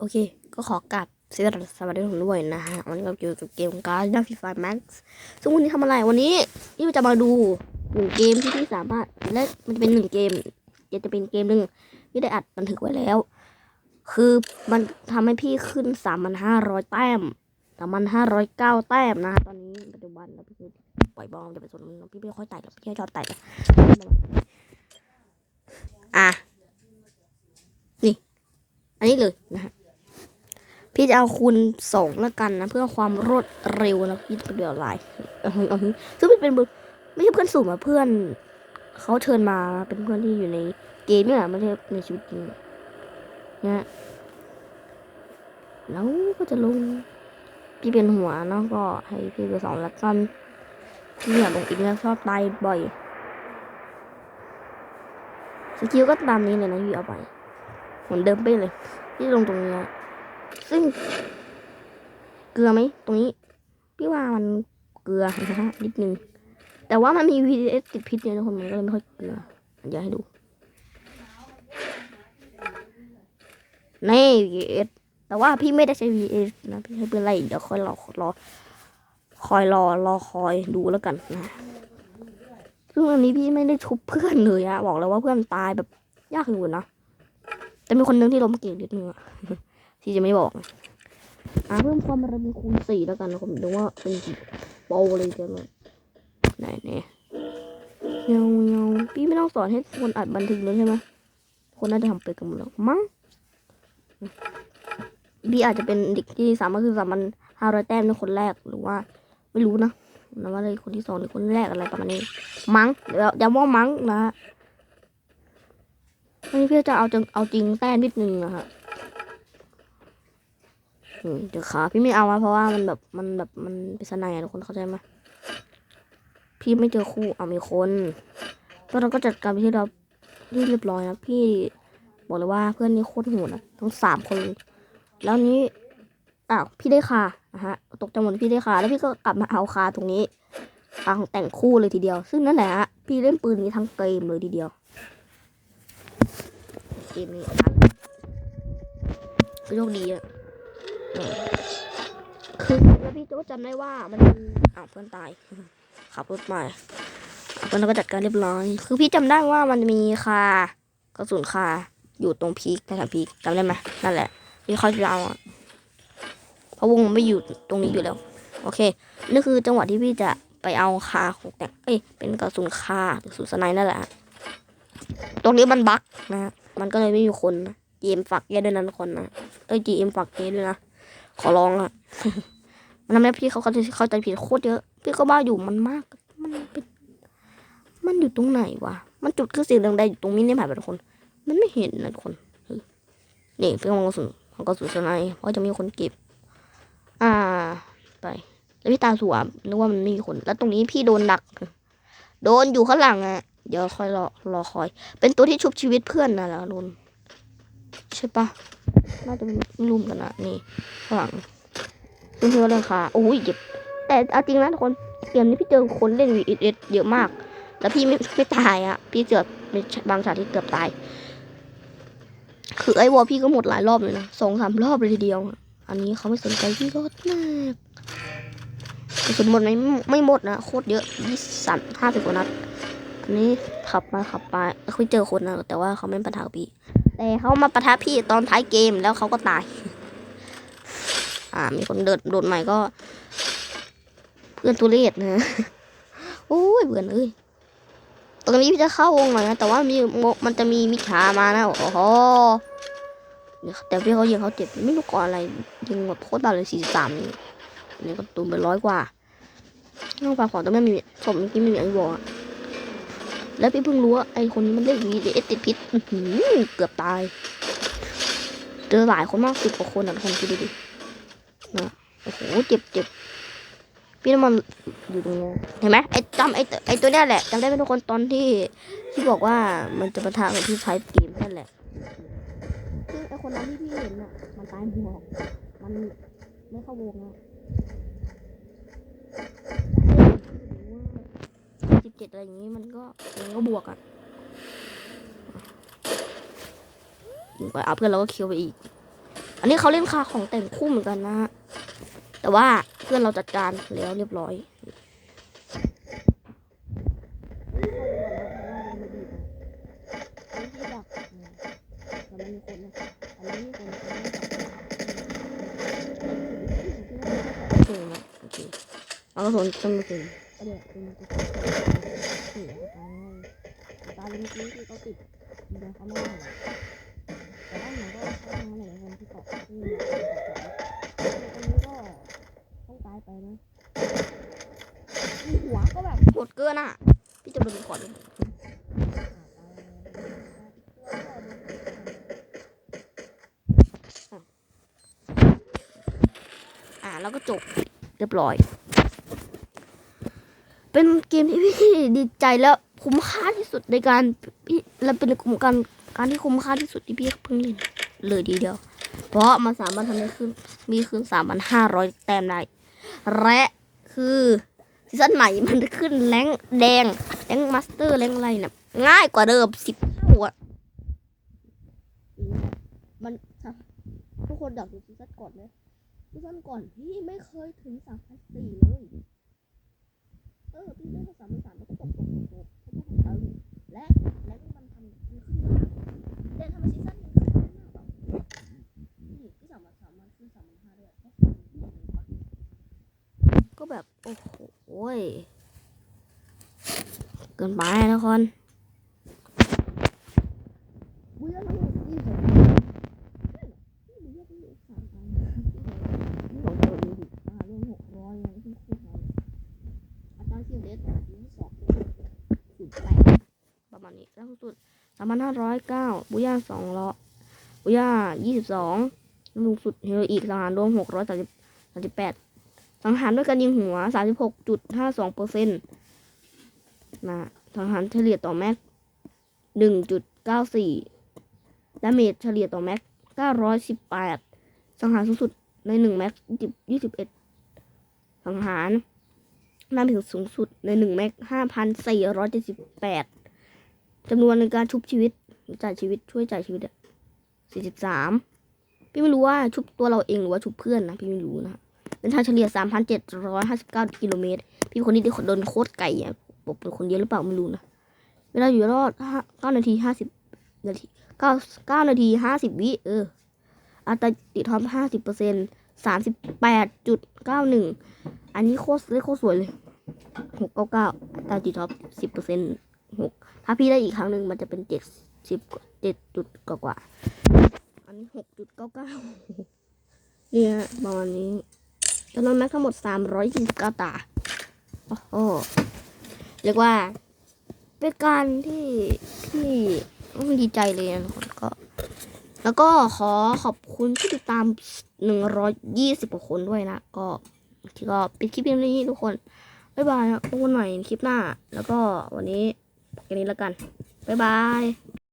โอเค ก็ขอกลับสวัสดีสวัสดีทุกคนด้วยนะฮะ วันนี้เราอยู่กับเกมการ์ดฟีฟาแม็กซ์ซึ่งวันนี้ทำอะไร วันนี้นี่จะมาดูหนึ่งเกมที่พี่สามารถและมันจะเป็นหนึ่งเกมจะเป็นเกมหนึ่งที่ได้อัดบันทึกไว้แล้ว คือมันทำให้พี่ขึ้นสามพันห้าร้อยแต้มสามพันห้าร้อยเก้าแต้มนะตอนนี้ปัจจุบันแล้วพี่ปล่อยบอลจะไปสนมันพี่ไม่ค่อยไต่หรอกพี่ชอบไต่นะอะนี่ อันนี้เลยนะฮะ พี่จะเอาคูณสองแล้วกันนะ เพื่อความรวดเร็วนะพี่จะเดือดลายซึ่งมันเป็นไม่ใช่เพื่อนสุ่มอะเพื่อนเขาเชิญมาเป็นเพื่อนที่อยู่ในเกมเนี่ยไม่ใช่ในชีวิตจริงนะแล้วก็จะลง พี่เป็นหัวเนาะก็ให้พี่เบอร์สองแล้วกันพี่อยากลงอีกแล้วชอบตายบ่อยสกิลก็ตามนี้เลยนะพี่เอาไปเหมือนเดิมไปเลย พี่ลงตรงนี้ ซึ่ง เกลือไหมตรงนี้ พี่ว่ามันเกลือนะฮะนิดนึง แต่ว่ามันมี VS ติดพิษเนี่ยทุกคนมันก็เลยไม่ค่อยเกลือเดี๋ยวให้ดูนี่ VS แต่ว่าพี่ไม่ได้ใช้ VS นะพี่ใช้เปืนอะไรเดี๋ยวคอยรอรอคอยรอรอคอยดูแล้วกันนะซึ่งอันนี้พี่ไม่ได้ชุบเพื่อนเลยอะบอกเลยว่าเพื่อนตายแบบยากอยู่นะแต่มีคนนึงที่ล้มเก่งนิดนึงอะ ที่จะไม่บอกอ่าเพิ่มความระมีคูณสี่แล้วกันนะครับดูว่าเป็นกี่โปรเลยกันเลยไหนเนี่ยเงาเงาพี่ไม่ต้องสอนให้คนอัดบันทึกเลยใช่ไหมคนน่าจะทำไปกันหมดแล้วมั้งพี่อาจจะเป็นเด็กที่สามารถคือสามารถห้าร้อยแต้มในคนแรกหรือว่า ไม่รู้นะนะว่าเลยคนที่สองหรือคนแรกอะไรประมาณนี้ มั้งเดี๋ยวเดี๋ยวว่ามั้งนะฮะอันนี้พี่จะเอาจริงเอาจริงแต้มนิดนึงนะฮะ เดี๋ยวขาพี่ไม่เอาอะเพราะว่ามันแบบมันแบบมันเป็นสนายอะทุกคนเข้าใจไหมพี่ไม่เจอคู่เอามีคนตอนนั้นก็จัดการไปที่เราที่เรียบร้อยนะพี่บอกเลยว่าเพื่อนนี่โคตรโหดนะทั้งสามคน แล้วนี้อ้าวพี่ได้คานะฮะ ตกจังหวะพี่ได้คาแล้วพี่ก็กลับมาเอาคาตรงนี้ทางแต่งคู่เลยทีเดียว ซึ่งนั่นแหละฮะพี่เล่นปืนนี้ทั้งเกมเลยทีเดียวเกมนี้ก็โชคดีอะ คือแล้วพี่โจ๊กจำได้ว่ามันอ้าวเพื่อนตายขับรถมาเพื่อนก็จัดการเรียบร้อย คือพี่จำได้ว่ามันมีคากระสุนคาอยู่ตรงพีกแถวพีกจำได้ไหมนั่นแหละพี่ค่อยเราอะเพราะวงไม่อยู่ตรงนี้อยู่แล้ว โอเคนี่คือจังหวะที่พี่จะไปเอาคาของแต่งเอ้ยเป็นกระสุนคากระสุนสไนนั่นแหละตรงนี้มันบั๊กนะ มันก็เลยไม่มีคนนะเกมฝักแย่ด้วยนะทุกคนนะเอ้ย GM ฝากเกด้วยนะ ขอร้องอะมันทำให้พี่เขาเขาจะเข้าใจผิดโคตรเยอะ พี่ก็บ้าอยู่มันมาก มันเป็นมันอยู่ตรงไหนวะ มันจุดคือสีแดงๆอยู่ตรงนี้เนี่ยหมายทุกคน มันไม่เห็นนะทุกคน นี่เพื่อนของกระสุนของกระสุนสไนเพราะจะมีคนเก็บ อ่า ไป แล้วพี่ตาสวมนึกว่ามันไม่มีคน แล้วตรงนี้พี่โดนหนัก โดนอยู่ข้างหลังอะเดี๋ยวคอยรอรอคอย เป็นตัวที่ชุบชีวิตเพื่อนนะแล้วโดน ใช่ปะน่าจะม่รุมกันนะนี่ข้างหลังเพื่อนๆเรื่องคาโอ้ยเจ็บแต่เอาจริงนะทุกคนเกมนี้พี่เจอคนเล่น VS เยอะมากแล้วพี่ไม่ไม่ตายอะพี่เจอบางฉากที่เกือบตาย คือไอ้วอพี่ก็หมดหลายรอบเลยนะสองสามรอบเลยทีเดียว อันนี้เขาไม่สนใจพี่ก็มากกระสุนหมดไหมไม่หมดนะโคตรเยอะยี่สิบห้าสิบกว่านัดอันนี้ขับมาขับไปคุยเจอคนนะแต่ว่าเขาไม่ปะทะกับพี่ แต่เขามาปะทะพี่ตอนท้ายเกมแล้วเขาก็ตาย อ่า มีคนเดินโดนใหม่ก็ เพื่อนตุเรศนะโอ้ยเบื่อเลยตรงนี้พี่จะเข้าวงหน่อยนะแต่ว่ามีโมมันจะมีมิจฉามานะโอ้โหแต่พี่เขายิงเขาเจ็บไม่รู้ก่อนอะไรยิงแบบโคตรบาเลยสี่สิบสามนี่นนี้ก็ตูนไปร้อยกว่าน้องฝากของแต่ไม่มีสมเมื่อกี้ไม่มีไอ้วอลอ แล้วพี่เพิ่งรู้ว่าไอ้คนนี้มันเล่นวีเอสติดพิษเกือบตาย เจอหลายคนมากสิบกว่าคนอะทุกคนคิดดูดินะโอ้โหเจ็บเจ็บพี่น้ำมันอยู่ตรงนี้เห็นไหมไอ้จำไอ้ตัวไอ้ตัวเนี้ยแหละจำได้ไหมทุกคนตอนที่ที่บอกว่ามันจะประทะกับที่ใช้เกมนั่นแหละซึ่งไอ้คนนั้นที่พี่เห็นน่ะมันตายหมดมันไม่เข้าวงอะสิบ เจ็ดอะไรอย่างงี้มันก็มันก็บวกอะยิงไปเอาเพื่อนเราก็คิวไปอีก อันนี้เขาเล่นคาของแต่งคู่เหมือนกันนะฮะแต่ว่าเพื่อนเราจัดการแล้วเรียบร้อยเอากระสุนจำกระสุนก็เดี๋ยวเป็น กระสุนเสียตาตายเมื่อกี้ที่เขาติดเดี๋ยวเขาไม่ได้แต่ว่าหนูก็เข้ามาหลายคนที่เกาะที่ตรงนี้ก็ต้องตายไปนะหัวก็แบบโหดเกินอะ พี่จะโดนก่อนเลยอ่าแล้วก็จบเรียบร้อย เป็นเกมที่พี่ดีใจแล้วคุ้มค่าที่สุดในการพี่และเป็นกลุ่มการการที่คุ้มค่าที่สุดที่พี่เพิ่งเล่นเลยทีเดียว เพราะมันสามารถทำได้ขึ้นมีขึ้นสามพันห้าร้อยแต้มได้และคือซีซั่นใหม่มันขึ้นแรงแดงแรงมาสเตอร์แรงอะไรเนี่ยง่ายกว่าเดิมสิบเท่าอะมันทุกคนอยากดูซีซั่นก่อนไหมซีซั่นก่อนพี่ไม่เคยถึงสามพันสี่เลยาเสียงเดสที่สองศูนประมาณนี้ล่าสุดสามพันห้าร้อยเก้าบุย่าสองร้อยบุย่ายี่สิบสองลุงสุดเฮโรอีกสารรวมหกร้อยสามสิบสามสิบแปด สังหารด้วยการยิงหัวสามสิบหกจุดห้าสองเปอร์เซ็นต์นะสังหารเฉลี่ยต่อแม็กหนึ่งจุดเก้าสี่ดาเมจเฉลี่ยต่อแม็กเก้าร้อยสิบแปดสังหารสูงสุดในหนึ่งแม็กยี่สิบเอ็ดสังหารน้ำถึงสูงสุดในหนึ่งแม็กห้าพันสี่ร้อยเจ็ดสิบแปดจำนวนในการชุบชีวิต จ่ายชีวิตช่วยจ่ายชีวิตอะสี่สิบสามพี่ไม่รู้ว่าชุบตัวเราเองหรือว่าชุบเพื่อนนะ พี่ไม่รู้นะ เป็นทางเฉลี่ยสามพันเจ็ดร้อยห้าสิบเก้ากิโลเมตร พี่คนนี้ได้โดนโคตรไก่อะบอกเป็นคนเดียวหรือเปล่าไม่รู้นะ เวลาอยู่รอดเก้านาทีห้าสิบนาทีเก้านาทีห้าสิบวิเออ อัตราติดท็อปห้าสิบเปอร์เซ็นสามสิบแปดจุดเก้าหนึ่งอันนี้โคตรเลขโคตรสวยเลยหกเก้าเก้าตาจีท็อปสิบเปอร์เซ็นต์หกถ้าพี่ได้อีกครั้งหนึ่งมันจะเป็นเจ็ดสิบเจ็ดจุดกว่ากว่า อันนี้หกจุดเก้าเก้าเนี่ยประมาณนี้ จำนวนแม็กทั้งหมดสามร้อยยี่สิบเก้าตา โอ้โห เรียกว่า เป็นการที่ที่ดีใจเลยนะทุกคนก็ แล้วก็ขอขอบคุณที่ติดตามหนึ่งร้อยยี่สิบกว่าคนด้วยนะ ก็ที่ก็ปิดคลิปนี้ทุกคน บ๊ายบายครับพบกันใหม่คลิปหน้า แล้วก็วันนี้แค่นี้แล้วกัน บ๊ายบาย